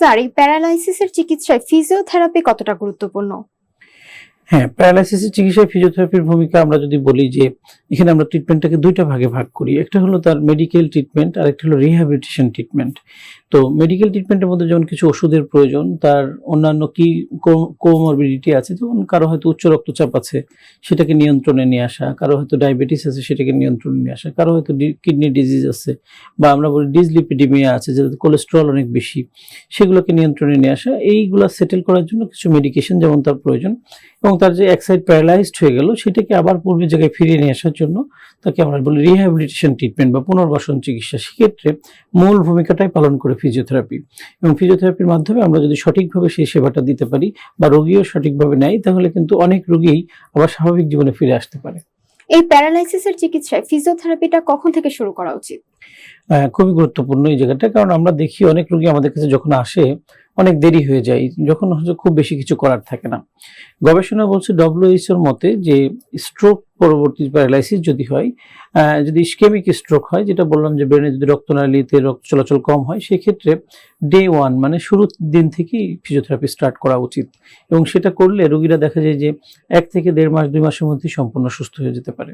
Sir, এই প্যারালাইসিসের চিকিৎসায় physiotherapy কতটা গুরুত্বপূর্ণ? হ্যাঁ প্যারালাইসিসের চিকিৎসায় ফিজিওথেরাপির ভূমিকা আমরা যদি বলি যে এখানে আমরা ট্রিটমেন্টটাকে দুইটা ভাগে ভাগ করি। একটা হলো তার মেডিকেল ট্রিটমেন্ট আর একটা হলো রিহ্যাবিলিটেশন ট্রিটমেন্ট তো মেডিকেল ট্রিটমেন্টের মধ্যে যেমন কিছু ওষুধের প্রয়োজন, তার অন্যান্য কি কোমরবিডিটি আছে, যেমন কারও হয়তো উচ্চ রক্তচাপ আছে, সেটাকে নিয়ন্ত্রণে নিয়ে আসা, কারও হয়তো ডায়াবেটিস আছে, সেটাকে নিয়ন্ত্রণে নিয়ে আসা, কারও হয়তো কিডনি ডিজিজ আছে, বা আমরা বলি ডিজলিপিডিমিয়া আছে, যেটাতে কোলেস্ট্রল অনেক বেশি, সেগুলোকে নিয়ন্ত্রণে নিয়ে আসা, এইগুলো সেটেল করার জন্য কিছু মেডিকেশন যেমন তার প্রয়োজন। এবং তার যে এক সাইড প্যারালাইজড হয়ে গেল, সেটাকে আবার পূর্বের জায়গায় ফিরিয়ে নিয়ে আসার জন্য তাকে আমরা বলি রিহ্যাবিলিটেশন ট্রিটমেন্ট বা পুনর্বাসন চিকিৎসা। সেক্ষেত্রে মূল ভূমিকাটাই পালন করে ফিজিওথেরাপি এবং ফিজিওথেরাপির মাধ্যমে আমরা যদি সঠিকভাবে সেই সেবাটা দিতে পারি বা রোগীও সঠিকভাবে নেয় তাহলে কিন্তু অনেক রোগীই আবার স্বাভাবিক জীবনে ফিরে আসতে পারে। এই প্যারালাইসিসের চিকিৎসায় ফিজিওথেরাপিটা কখন থেকে শুরু করা উচিত? খুবই গুরুত্বপূর্ণ এই জায়গাটা। কারণ আমরা দেখি অনেক রোগী আমাদের কাছে যখন আসে অনেক দেরি হয়ে যায়, যখন হচ্ছে খুব বেশি কিছু করার থাকে না। গবেষণা বলছে ডব্লিউএইচওর মতে যে স্ট্রোক পরবর্তী প্যারালাইসিস যদি হয় যদি ইস্কেমিক স্ট্রোক হয়, যেটা বললাম যে ব্রেনে যদি রক্তনালীতে রক্ত চলাচল কম হয়, সেক্ষেত্রে ডে ওয়ান মানে শুরুর দিন থেকেই ফিজিওথেরাপি স্টার্ট করা উচিত। এবং সেটা করলে রোগীরা দেখা যায় যে এক থেকে দেড় মাস, দুই মাসের মধ্যেই সম্পূর্ণ সুস্থ হয়ে যেতে পারে।